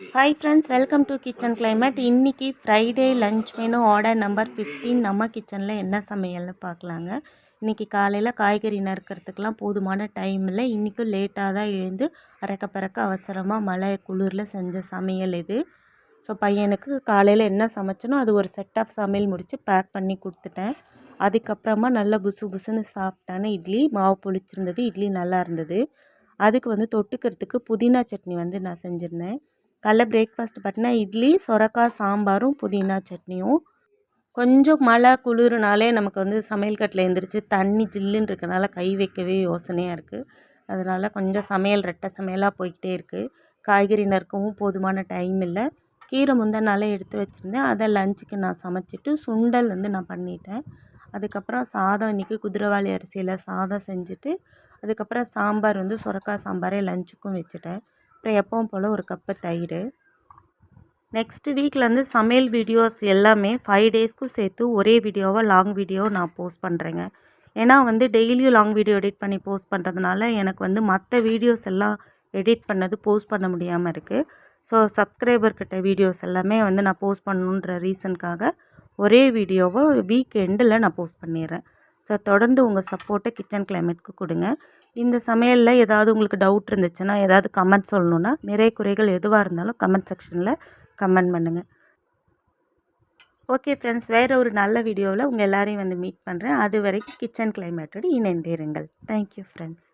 Hi friends welcome to kitchen climate இன்றைக்கி Friday lunch menu order number fifteen நம்ம கிச்சனில் என்ன சமையல்னு பார்க்கலாங்க. இன்றைக்கி காலையில் காய்கறி நறுக்கிறதுக்கெலாம் போதுமான டைம் இல்லை. இன்றைக்கும் லேட்டாக தான் எழுந்து அறக்க பறக்க அவசரமாக மழை குளிரில் செஞ்ச சமையல் இது. ஸோ பையனுக்கு காலையில் என்ன சமைச்சனோ அது ஒரு செட் ஆஃப் சமையல் முடித்து பேக் பண்ணி கொடுத்துட்டேன். அதுக்கப்புறமா நல்லா புசு புசுன்னு சாப்பிட்டான இட்லி மாவு பொழிச்சிருந்தது இட்லி நல்லா இருந்தது. அதுக்கு வந்து தொட்டுக்கிறதுக்கு புதினா சட்னி வந்து நான் செஞ்சுருந்தேன். காலைல பிரேக்ஃபாஸ்ட் பார்த்தீங்கன்னா இட்லி சொரக்காய் சாம்பாரும் புதினா சட்னியும். கொஞ்சம் மழை குளிர்னாலே நமக்கு வந்து சமையல் கட்டில் எழுந்திரிச்சு தண்ணி ஜில்லுன்னு இருக்கனால கை வைக்கவே யோசனையாக இருக்குது அதனால் கொஞ்சம் சமையல் ரெட்டை சமையலாக போய்கிட்டே இருக்குது காய்கறி நறுக்கவும் போதுமான டைம் இல்லை. கீரை முந்தா நாளே எடுத்து வச்சுருந்தேன். அதை லஞ்சுக்கு நான் சமைச்சிட்டு சுண்டல் வந்து நான் பண்ணிட்டேன். அதுக்கப்புறம் சாதம் இன்றைக்கி குதிரைவாளி அரிசியில் சாதம் செஞ்சுட்டு அதுக்கப்புறம் சாம்பார் வந்து சுரக்காய் சாம்பாரே லஞ்சுக்கும் வச்சுட்டேன். அப்புறம் எப்பவும் போல் ஒரு கப்பு தயிர். நெக்ஸ்ட்டு வீக்லேருந்து சமையல் வீடியோஸ் எல்லாமே ஃபைவ் டேஸ்க்கும் சேர்த்து ஒரே வீடியோவாக லாங் வீடியோ நான் போஸ்ட் பண்ணுறேங்க ஏன்னா வந்து டெய்லியும் லாங் வீடியோ எடிட் பண்ணி போஸ்ட் பண்ணுறதுனால எனக்கு வந்து மற்ற வீடியோஸ் எல்லாம் எடிட் பண்ணது போஸ்ட் பண்ண முடியாமல் இருக்குது ஸோ சப்ஸ்கிரைபர்கிட்ட வீடியோஸ் எல்லாமே வந்து நான் போஸ்ட் பண்ணணுன்ற ரீசனுக்காக ஒரே வீடியோவை வீக் எண்டில் நான் போஸ்ட் பண்ணிடுறேன். ஸோ தொடர்ந்து உங்கள் சப்போர்ட்டை கிச்சன் கிளைமேட்க்கு கொடுங்க. இந்த சமையலில் ஏதாவது உங்களுக்கு டவுட் இருந்துச்சுன்னா ஏதாவது கமெண்ட் சொல்லணுன்னா நிறைய குறைகள் எதுவாக இருந்தாலும் கமெண்ட் செக்ஷனில் கமெண்ட் பண்ணுங்கள் ஓகே ஃப்ரெண்ட்ஸ் வேறு ஒரு நல்ல வீடியோவில் உங்கள் எல்லோரையும் வந்து மீட் பண்ணுறேன் அது வரைக்கும் கிச்சன் கிளைமேட்டோடு இணைந்திருங்கள். Thank you friends